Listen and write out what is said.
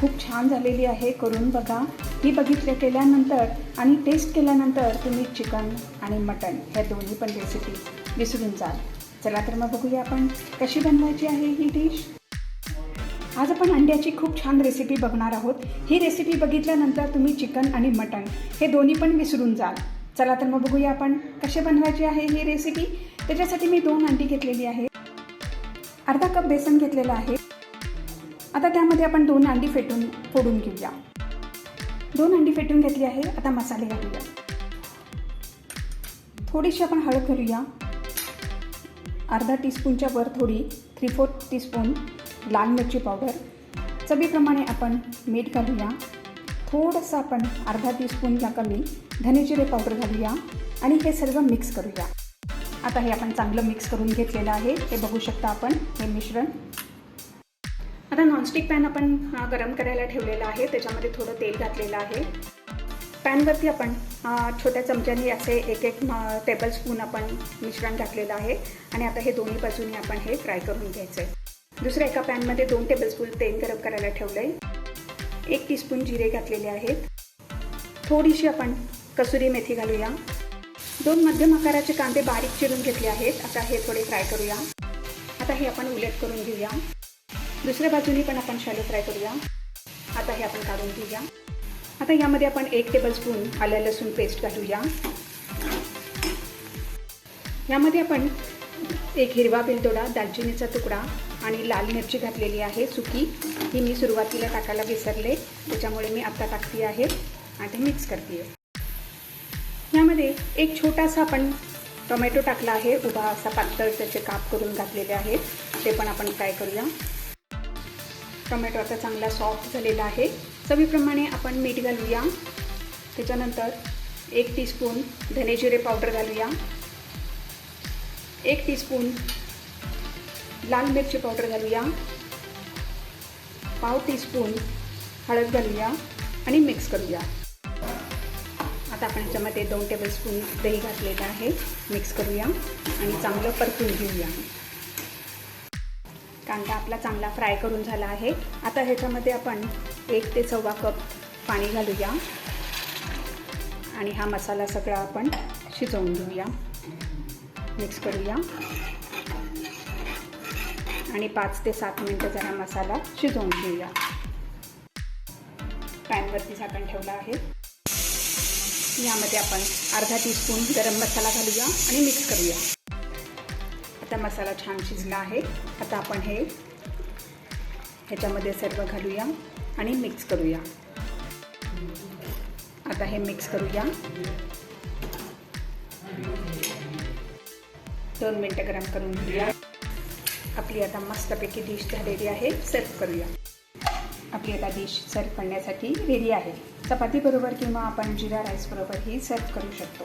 खूप छान झालेली आहे. करून बघा. ही बघितल्या केल्यानंतर आणि टेस्ट केल्यानंतर तुम्ही चिकन आणि मटन ह्या दोन्ही पण रेसिपी विसरून जाल. चला तर मग बघूया आपण कशी बनवायची आहे ही डिश आज आपण अंड्याची खूप छान रेसिपी बघणार आहोत. ही रेसिपी बघितल्यानंतर तुम्ही चिकन आणि मटन हे दोन्ही पण विसरून जाल. चला तर मग बघूया आपण कसे बनवायची आहे ही रेसिपी त्याच्यासाठी मी दोन अंडी घेतलेली आहे. अर्धा कप बेसन घेतलेलं आहे. आता त्यामध्ये आपण दोन अंडी फेटून फोडून घेऊया. दोन अंडी फेटून घेतली आहे आता मसाले घालूया. थोडीशी आपण हळद घालूया. अर्धा टीस्पूनच्या वर थोडी थ्री फोर्थ टीस्पून लाल मिरची पावडर. चवीप्रमाणे आपण मीठ घालूया. थोडंसं आपण अर्धा टीस्पूनला कमी धनेजिरे पावडर घालूया आणि हे सर्व मिक्स करूया. आता हे आपण चांगलं मिक्स करून घेतलेलं आहे. हे बघू शकता आपण हे मिश्रण. आता नॉनस्टिक पॅन आपण गरम करायला ठेवलेला आहे त्याच्यामध्ये थोडं तेल घातलेलं आहे. पॅनवरती आपण छोट्या चमच्याने असे एक एक टेबल स्पून आपण मिश्रण घातलेलं आहे. आणि आता हे दोन्ही बाजूनी आपण हे फ्राय करून घ्यायचं आहे दुसऱ्या एका पॅनमध्ये दोन टेबलस्पून तेल गरम करायला ठेवलं आहे एक टीस्पून जिरे घातलेले आहेत. थोडीशी आपण कसुरी मेथी घालूया. दोन मध्यम आकाराचे कांदे बारीक चिरून घेतले आहेत. आता हे थोडे फ्राय करूया. आता हे आपण उलट करून घेऊया. दुसऱ्या बाजूनी पण आपण शॅलो फ्राय करूया. आता हे आपण काढून घेऊया. आता यामध्ये आपण एक टेबलस्पून आलं लसूण पेस्ट घालूया. यामध्ये आपण एक हिरवा बिलदोडा दालचिनीचा तुकडा आणि लाल मिरची घातलेली आहे सुकी. ही मी सुरुवातीला टाकायला विसरले. त्याच्यामुळे मी आत्ता टाकते आहे आणि ते मिक्स करते. यामध्ये एक छोटासा आपण टोमॅटो टाकला आहे. उभा असा पातळ त्याचे काप करून घातलेले आहेत. ते पण आपण फ्राय करूया. टोमॅटो आता चांगला सॉफ्ट झालेला आहे. चवीप्रमाणे आपण मीठ घालूया. त्याच्यानंतर एक टीस्पून धनेजिरे पावडर घालूया. एक टीस्पून लाल मिरची पावडर घालूया. पाव टीस्पून हळद घालूया आणि मिक्स करूया. आता आपण ह्याच्यामध्ये दोन टेबलस्पून दही घातलेलं आहे. मिक्स करूया आणि चांगलं परतून घेऊया. कांदा आपला चांगला फ्राय करून झाला आहे. आता ह्याच्यामध्ये आपण एक ते सव्वा कप पाणी घालूया. आणि हा मसाला सगळा आपण शिजवून घेऊया. मिक्स करूया. आणि पाच ते सात मिनटं जरा मसाला शिजवून घेऊया. पॅनवरती झाकण ठेवलं आहे. यामध्ये आपण अर्धा टीस्पून गरम मसाला घालूया आणि मिक्स करूया. मसाला छान शिजला आहे. आता आपण हे ह्याच्यामध्ये सर्व घालूया आणि मिक्स करूया. आता हे मिक्स करूया. दोन मिनटं गरम करून घेऊया. आपली आता मस्तपैकी डिश झालेली आहे. सर्व करूया. आपली आता डिश सर्व करण्यासाठी रेडी आहे. चपातीबरोबर किंवा आपण जिरा राईसबरोबरही सर्व करू शकतो.